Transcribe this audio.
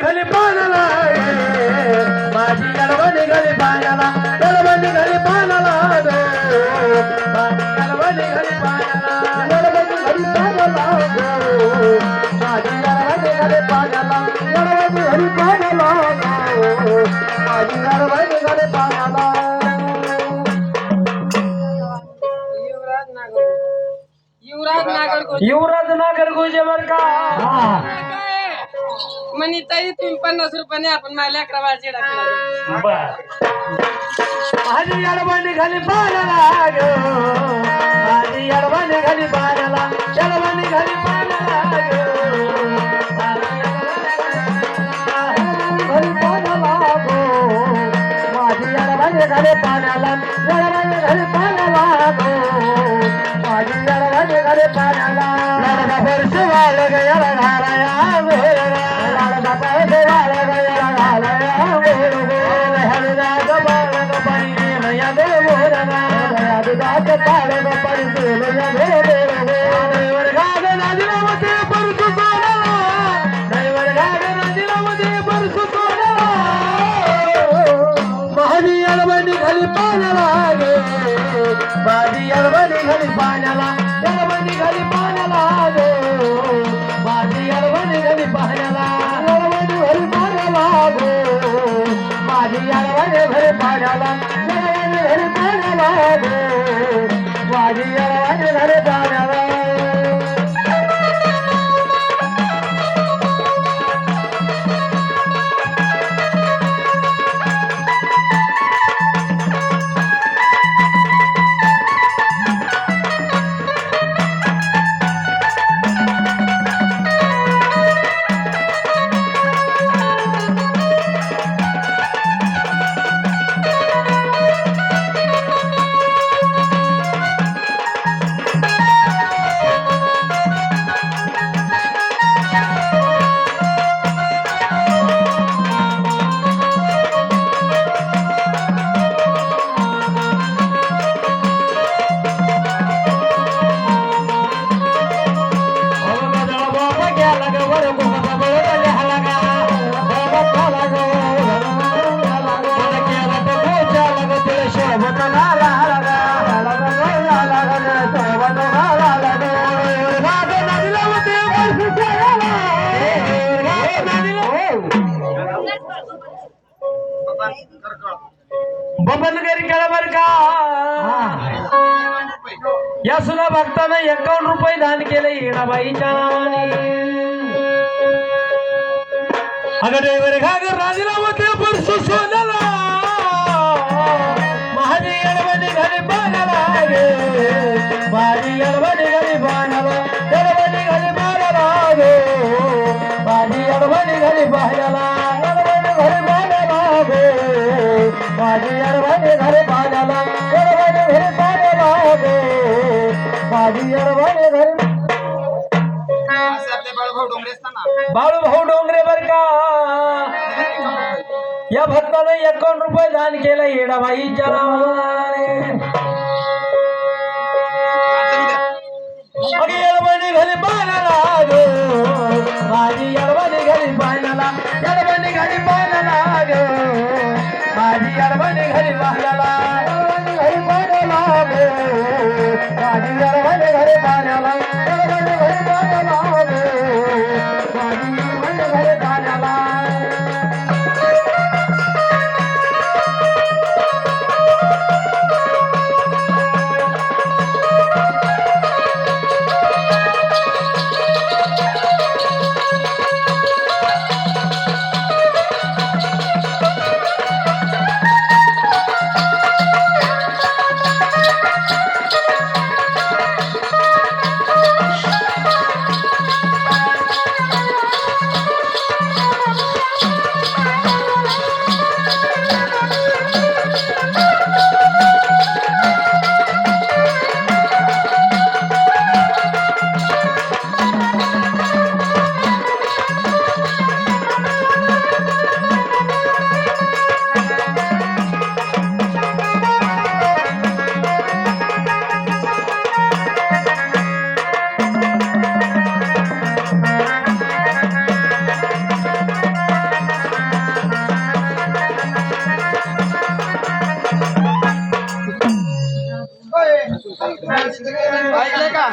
निघाली पाण्याला. माझी गडवा निघाली पाण्याला माझी माझी माझी निघाली पाण्याला युवराज नागर युवराज नागर युवराज नागर गुजे बर का? म्हणे ताई तुम्ही पन्नास रुपयाने आपण माझ्या अकरा चिडा केला. माझी अडवण निघाली पाण्याला ग माझी अडवण निघाली पाण्याला अडवण निघाली पाण्याला ग घरी पाण्याला गो माझी अडवण निघाली पाण्याला अडवण पाण्याला गो माझी अडवण निघाली पाण्याला घालाया காக்க பாடன பரிந்து வருகாக நஜினமதே பரிசு சோழனா வருகாக நஜினமதே பரிசு சோழனா ஆதியாய நரதா घरी पाण्याला बबन केला बर का या सुद्धा भक्तानं एकावन्न रुपये दान केले, येणाबाईच्या नावाने. अगं ड्रायव्हर घागर राजीनामध्ये परसू सोनाला माझी अडवणी घरी बाणाला गे माझी अडवणी घरी बाणाला अडवणी घरी बाणाला गे माझी अडवणी घरी बाणाला अडवणी घरी बाणाला गे माझी अडवणी घरी बाणाला अडवणी घरी बाणाला गे माझी अडवणी घरी बाळू भाऊ डोंगरे बर का। या भक्तानं एकावन्न रुपये दान केलं नावाने अगे येडबाई घरी पाण्याला ग माझी येडबाई घरी पाण्याला येडबाई घरी पाण्याला ग माझी येडबाई घरी पाण्याला घरी पाण्याला ग माझी येडबाई घरी पाण्याला